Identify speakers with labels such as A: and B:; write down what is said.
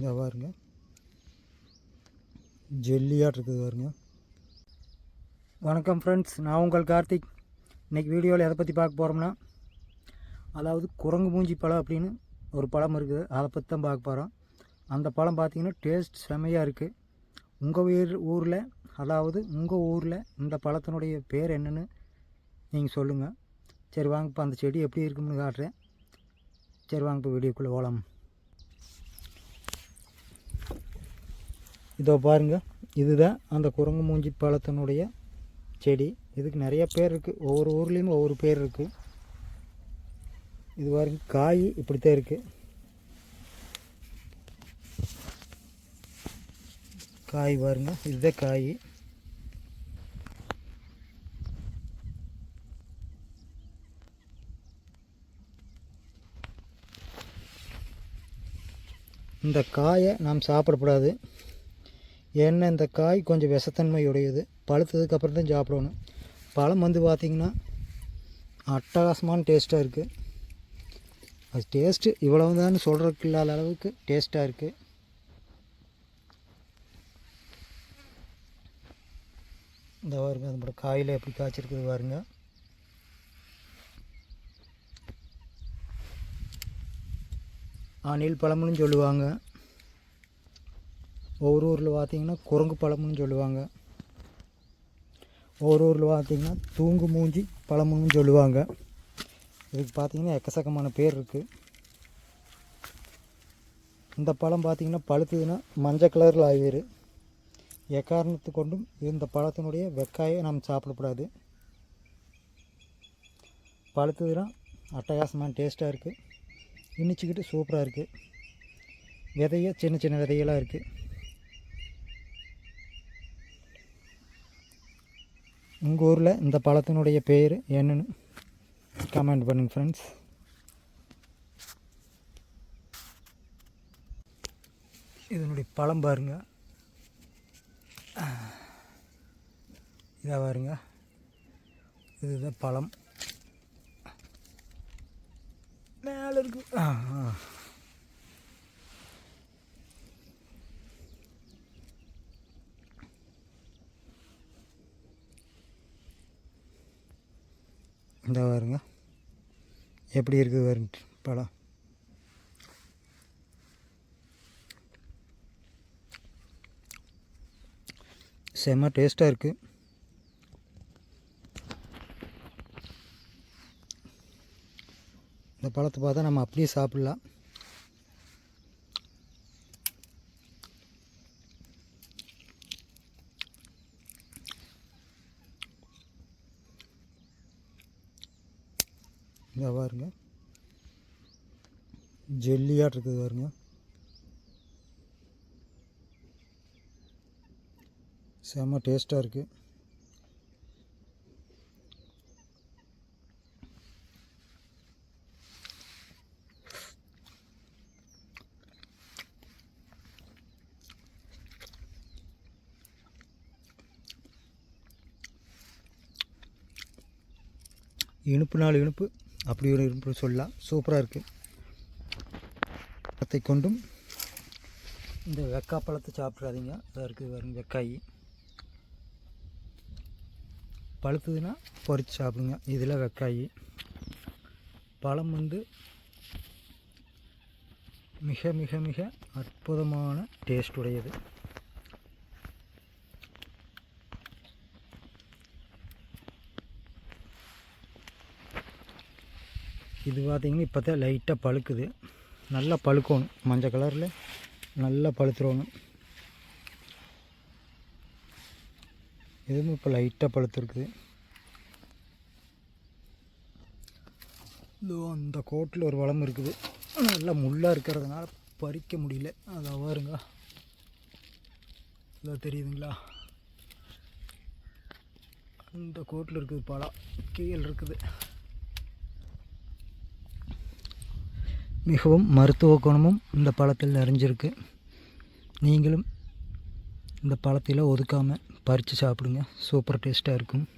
A: இங்கே பாருங்க. ஜெல்லியாக இருக்குது பாருங்க. வணக்கம் ஃப்ரெண்ட்ஸ் நான் உங்கள் கார்த்திக். இன்றைக்கி வீடியோவில் எதை பற்றி பார்க்க போகிறோம்னா அதாவது குரங்கு மூஞ்சி பழம் அப்படின்னு ஒரு பழம் இருக்குது. அதை பற்றி தான் பார்க்க போகிறோம் அந்த பழம் பார்த்தீங்கன்னா டேஸ்ட் செமையாக இருக்குது உங்கள் ஊர் ஊரில் அதாவது உங்கள் ஊரில் இந்த பழத்தினுடைய பேர் என்னன்னு நீங்கள் சொல்லுங்கள் சரி வாங்க இப்போ அந்த செடி எப்படி இருக்கும்னு காட்டுறேன். சரி வாங்க இப்போ வீடியோக்குள்ளே போகலாம் இதோ பாருங்க இதுதான் அந்த குரங்கு மூஞ்சி பழத்தினுடைய செடி. இதுக்கு நிறைய பேர் இருக்குது ஒவ்வொரு ஊர்லேயும் ஒவ்வொரு பேர் இருக்குது இது பாருங்க காய் இப்படித்தான் இருக்குது காய் பாருங்க இதுதான் காய். இந்த காயை நாம் சாப்பிடக்கூடாது. ஏன்னா இந்த காய் கொஞ்சம் விஷத்தன்மை உடையது பழுத்ததுக்கு அப்புறம் தான் சாப்பிடணும். பழம் வந்து பார்த்திங்கன்னா அட்டகாசமான டேஸ்ட்டாக இருக்குது அது டேஸ்ட்டு இவ்வளவு தான் சொல்கிறதுக்கு இல்லாத அளவுக்கு டேஸ்ட்டாக இருக்குது இந்த பாருங்க அதோட காயில் எப்படி காய்ச்சிருக்குது பாருங்க. ஆனில் பழம்னு சொல்லுவாங்க. ஒவ்வொரு ஊரில் பார்த்தீங்கன்னா குரங்கு பழம்னு சொல்லுவாங்க. ஒவ்வொரு ஊரில் பார்த்தீங்கன்னா தூங்கு மூஞ்சி பழம்னு சொல்லுவாங்க. இதுக்கு பார்த்தீங்கன்னா எக்கச்சக்கமான பேர் இருக்குது இந்த பழம் பார்த்திங்கன்னா பழுத்ததுன்னா மஞ்சள் கலரில் ஆகிடும் எக்காரணத்து கொண்டும் இந்த பழத்தினுடைய வெக்காயை நாம் சாப்பிடக்கூடாது. பழுத்ததுன்னா அட்டகாசமான டேஸ்ட்டாக இருக்குது இனிச்சிக்கிட்டு சூப்பராக இருக்குது விதைய சின்ன சின்ன விதையெல்லாம் இருக்குது உங்கள் ஊரில் இந்த பழத்தினுடைய பேர் என்னன்னு கமெண்ட் பண்ணுங்கள் ஃப்ரெண்ட்ஸ் இதனுடைய பழம் பாருங்க. இதாக பாருங்க. இதுதான் பழம். மேலே இருக்கு. ஆ ஆ. இந்த பாருங்க. எப்படி இருக்குது பாருங்க பழம். செம்ம டேஸ்ட்டாக இருக்குது இந்த பழத்தை பார்த்தா நம்ம அப்படியே சாப்பிட்லாம். இங்கே பாருங்க. ஜெல்லியாக இருக்குது பாருங்க. செம்ம டேஸ்ட்டாக இருக்குது இனிப்பு நாலு இனிப்பு. அப்படி ஒரு சொல்லலாம் சூப்பராக இருக்குது பழத்தை கொண்டும் இந்த வெக்கா பழத்தை சாப்பிட்றாதீங்க இதாக இருக்குது வரும் வெக்காய். பழுத்ததுன்னா பொறிச்சு சாப்பிடுங்க. இதில் வெக்காய். பழம் வந்து மிக மிக மிக அற்புதமான டேஸ்ட் உடையது. இது பார்த்திங்கன்னா இப்போ தான் லைட்டாக பழுக்குது. நல்லா பழுக்கணும். மஞ்சள் கலரில் நல்லா பழுத்துருவணும். இதுவும் இப்போ லைட்டாக பழுத்துருக்குது. இதோ அந்த கோட்டில் ஒரு வளம் இருக்குது. நல்லா முள்ளாக இருக்கிறதுனால பறிக்க முடியல. அதை வருங்க இதோ தெரியுதுங்களா? அந்த கோட்டில் இருக்குது பழம். கீழே இருக்குது. மிகவும் மருத்துவ குணமும் இந்த பழத்தில் நிறைஞ்சிருக்கு. நீங்களும் இந்த பழத்தில் ஒதுக்காமல் பறித்து சாப்பிடுங்க. சூப்பர் டேஸ்ட்டாக இருக்கும்.